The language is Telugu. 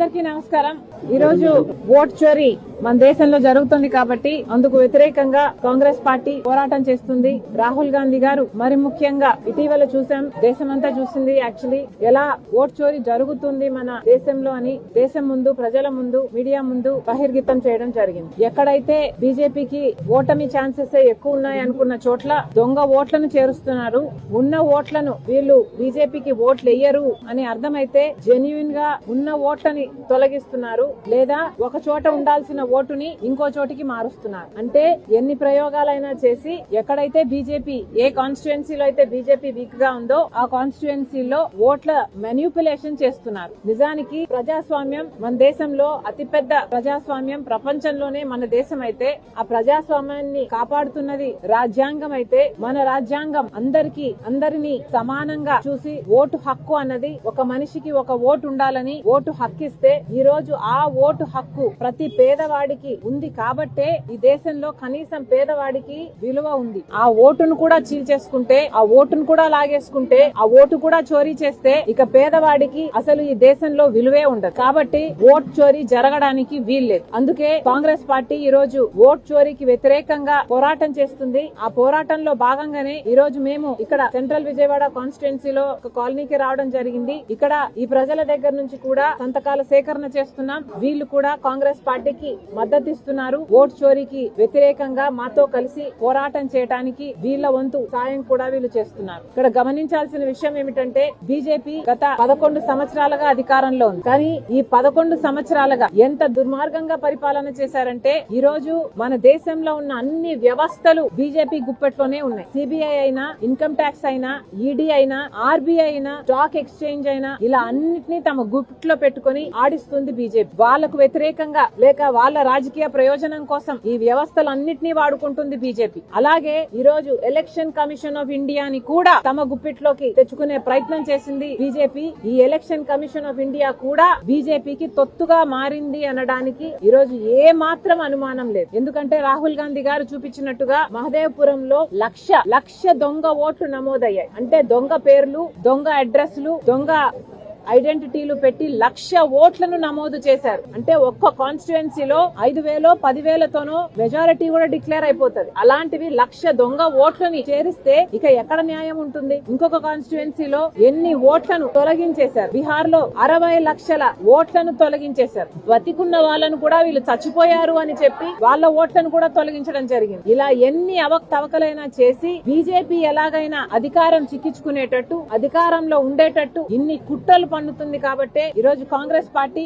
అందరికీ నమస్కారం. ఈ రోజు ఓట్ చోరీ మన దేశంలో జరుగుతుంది కాబట్టి అందుకు వ్యతిరేకంగా కాంగ్రెస్ పార్టీ పోరాటం చేస్తుంది. రాహుల్ గాంధీ గారు మరి ముఖ్యంగా ఇటీవల చూసాం. దేశమంతా చూసింది యాక్చువల్లీ ఎలా ఓట్ చోరీ జరుగుతుంది మన దేశంలో అని. దేశం ముందు ప్రజల ముందు మీడియా ముందు బహిర్గతం చేయడం జరిగింది. ఎక్కడైతే బీజేపీకి ఓటమి ఛాన్సెస్ ఎక్కువ ఉన్నాయి అనుకున్న చోట్ల దొంగ ఓట్లను చేరుస్తున్నారు. ఉన్న ఓట్లను వీళ్ళు బీజేపీకి ఓట్లు వేయరు అని అర్థమైతే జెన్యున్గా ఉన్న ఓట్లని తొలగిస్తున్నారు. లేదా ఒక చోట ఉండాల్సిన ఓటుని ఇంకో చోటికి మారుస్తున్నారు. అంటే ఎన్ని ప్రయోగాలైనా చేసి ఎక్కడైతే బీజేపీ ఏ కాన్స్టిట్యుయెన్సీలో అయితే బీజేపీ వీక్గా ఉందో ఆ కాన్స్టిట్యుయెన్సీలో ఓట్ల మెన్యూపులేషన్ చేస్తున్నారు. నిజానికి ప్రజాస్వామ్యం మన దేశంలో అతిపెద్ద ప్రజాస్వామ్యం ప్రపంచంలోనే మన దేశం అయితే ఆ ప్రజాస్వామ్యాన్ని కాపాడుతున్నది రాజ్యాంగం అయితే మన రాజ్యాంగం అందరికీ అందరినీ సమానంగా చూసి ఓటు హక్కు అన్నది ఒక మనిషికి ఒక ఓటు ఉండాలని ఓటు హక్కు ఇస్తే ఈ రోజు ఆ ఓటు హక్కు ప్రతి పేదవాడికి ఉంది కాబట్టే ఈ దేశంలో కనీసం పేదవాడికి విలువ ఉంది. ఆ ఓటును కూడా చీల్చేసుకుంటే ఆ ఓటును కూడా లాగేసుకుంటే ఆ ఓటు కూడా చోరీ చేస్తే ఇక పేదవాడికి అసలు ఈ దేశంలో విలువే ఉండదు. కాబట్టి ఓట్ చోరీ జరగడానికి వీల్లేదు. అందుకే కాంగ్రెస్ పార్టీ ఈ రోజు ఓట్ చోరీకి వ్యతిరేకంగా పోరాటం చేస్తుంది. ఆ పోరాటంలో భాగంగానే ఈ రోజు మేము ఇక్కడ సెంట్రల్ విజయవాడ కాన్స్టిట్యున్సీలో ఒక కాలనీకి రావడం జరిగింది. ఇక్కడ ఈ ప్రజల దగ్గర నుంచి కూడా సంతకాల సేకరణ చేస్తున్నాం. వీళ్ళు కూడా కాంగ్రెస్ పార్టీకి మద్దతిస్తున్నారు. ఓట్ చోరీకి వ్యతిరేకంగా మాతో కలిసి పోరాటం చేయడానికి వీళ్ళ వంతు సాయం కూడా వీళ్ళు చేస్తున్నారు. ఇక్కడ గమనించాల్సిన విషయం ఏమిటంటే బీజేపీ గత పదకొండు సంవత్సరాలుగా అధికారంలో ఉంది. కానీ ఈ పదకొండు సంవత్సరాలుగా ఎంత దుర్మార్గంగా పరిపాలన చేశారంటే ఈ రోజు మన దేశంలో ఉన్న అన్ని వ్యవస్థలు బీజేపీ గుప్పెట్లోనే ఉన్నాయి. సిబిఐ అయినా ఇన్కమ్ ట్యాక్స్ అయినా ఈడీ అయినా ఆర్బీఐ అయినా స్టాక్ ఎక్స్చేంజ్ అయినా ఇలా అన్నిటినీ తమ గుప్పిట్లో పెట్టుకొని ఆడిస్తుంది బీజేపీ. వాళ్ళకు వ్యతిరేకంగా లేక వాళ్ళ రాజకీయ ప్రయోజనం కోసం ఈ వ్యవస్థలన్నింటినీ వాడుకుంటుంది బీజేపీ. అలాగే ఈ రోజు ఎలక్షన్ కమిషన్ ఆఫ్ ఇండియాని కూడా తమ గుప్పిట్లోకి తెచ్చుకునే ప్రయత్నం చేసింది బీజేపీ. ఈ ఎలక్షన్ కమిషన్ ఆఫ్ ఇండియా కూడా బీజేపీకి తొత్తుగా మారింది అనడానికి ఈ రోజు ఏ మాత్రం అనుమానం లేదు. ఎందుకంటే రాహుల్ గాంధీ గారు చూపించినట్టుగా మహదేవపురంలో లక్ష లక్ష దొంగ ఓట్లు నమోదయ్యాయి. అంటే దొంగ పేర్లు దొంగ అడ్రస్లు దొంగ ఐడెంటిటీలు పెట్టి లక్ష ఓట్లను నమోదు చేశారు. అంటే ఒక్క కాన్స్టిట్యుయెన్సీలో ఐదు వేలో పదివేలతోనో మెజారిటీ కూడా డిక్లేర్ అయిపోతుంది. అలాంటివి లక్ష దొంగ ఓట్లని చేరిస్తే ఇక ఎక్కడ న్యాయం ఉంటుంది? ఇంకొక కాన్స్టిట్యుయెన్సీలో ఎన్ని ఓట్లను తొలగించేశారు? బీహార్లో అరవై లక్షల ఓట్లను తొలగించేశారు. బతికున్న వాళ్ళను కూడా వీళ్ళు చచ్చిపోయారు అని చెప్పి వాళ్ళ ఓట్లను కూడా తొలగించడం జరిగింది. ఇలా ఎన్ని అవకతవకలైనా చేసి బీజేపీ ఎలాగైనా అధికారం చిక్కించుకునేటట్టు అధికారంలో ఉండేటట్టు ఇన్ని కుట్రలు పండుతుంది కాబట్టే ఈ రోజు కాంగ్రెస్ పార్టీ